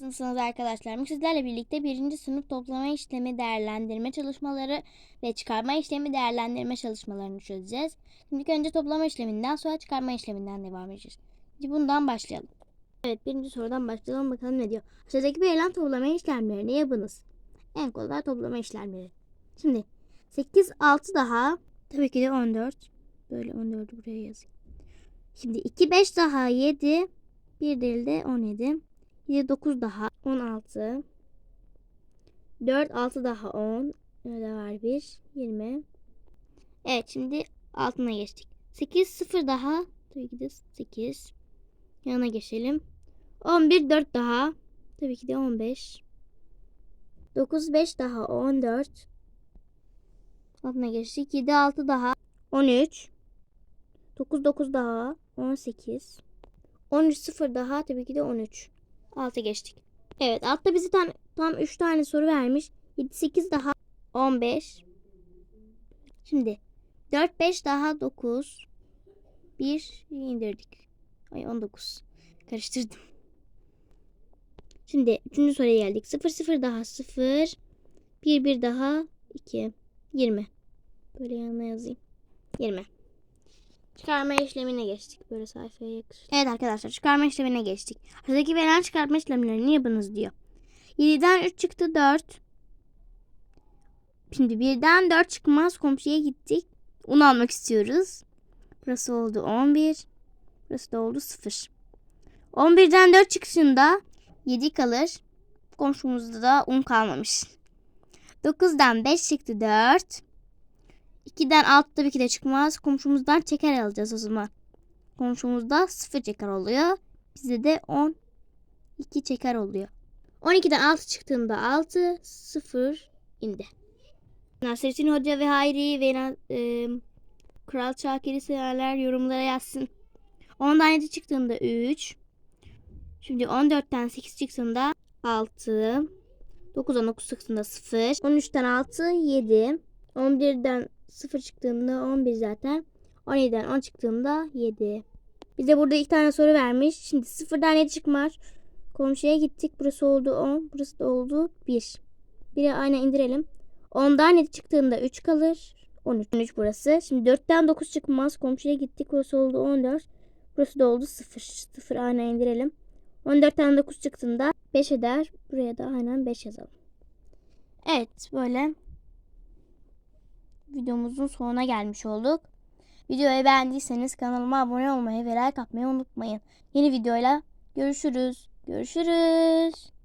Nasılsınız arkadaşlar? Sizlerle birlikte birinci sınıf toplama işlemi değerlendirme çalışmaları ve çıkarma işlemi değerlendirme çalışmalarını çözeceğiz. Şimdi önce toplama işleminden sonra çıkarma işleminden devam edeceğiz. Şimdi bundan başlayalım. Evet birinci sorudan başlayalım bakalım ne diyor. Aşağıdaki verilen toplama işlemlerini yapınız. En kolay toplama işlemleri. Şimdi 8 6 daha tabii ki de 14. Böyle 14'ü buraya yazayım. Şimdi 2 5 daha 7 bir değil de 17. 7 9 daha 16. 4 6 daha 10. Öyle var 1 20. Evet şimdi altına geçtik. 8 0 daha tabii ki de 8. Yanına geçelim. 11 4 daha tabii ki de 15. 9 5 daha 14. Altına geçtik. 7 6 daha 13. 9 9 daha 18. 13 0 daha tabii ki de 13. 6 geçtik. Evet altta bizi tam, tam 3 tane soru vermiş. 7 8 daha 15. Şimdi 4 5 daha 9. 1 indirdik. Ay 19. Karıştırdım. Şimdi 3. soruya geldik. 0 0 daha 0. 1 1 daha 2. 20. Böyle yanına yazayım. 20. Çıkarma işlemine geçtik. Böyle sayfaya yakışır. Evet arkadaşlar çıkarma işlemine geçtik. Aşağıdaki verilen çıkarma işlemlerini yapınız diyor. 7'den 3 çıktı 4. Şimdi 1'den 4 çıkmaz. Komşuya gittik. Un almak istiyoruz. Burası oldu 11. Burası da oldu 0. 11'den 4 çıkışında 7 kalır. Komşumuzda da un kalmamış. 9'dan 5 çıktı 4. 2'den 6 tabii ki de çıkmaz. Komşumuzdan çeker alacağız o zaman. Komşumuzda 0 çeker oluyor. Bizde de 10 2 çeker oluyor. 12'den 6 çıktığında 6 0 indi. Nasrettin Hoca ve Hayri ve e, Kral Şakir'i severler yorumlara yazsın. 10'dan 7 çıktığında 3. Şimdi 14'ten 8 çıktığında 6. 9'dan 9 çıktığında 0. 13'ten 6 7. 11'den 0 çıktığında 11 zaten. 17'den 10 çıktığında 7. Bize burada iki tane soru vermiş. Şimdi 0'dan 7 çıkmaz. Komşuya gittik. Burası oldu 10. Burası da oldu 1. Biri aynı indirelim. 10'dan 7 çıktığında 3 kalır. 13. 13 burası. Şimdi 4'ten 9 çıkmaz. Komşuya gittik. Burası oldu 14. Burası da oldu 0. 0 aynı indirelim. 14'ten 9 çıktığında 5 eder. Buraya da aynen 5 yazalım. Evet böyle videomuzun sonuna gelmiş olduk. Videoyu beğendiyseniz kanalıma abone olmayı ve like atmayı unutmayın. Yeni videoyla görüşürüz. Görüşürüz.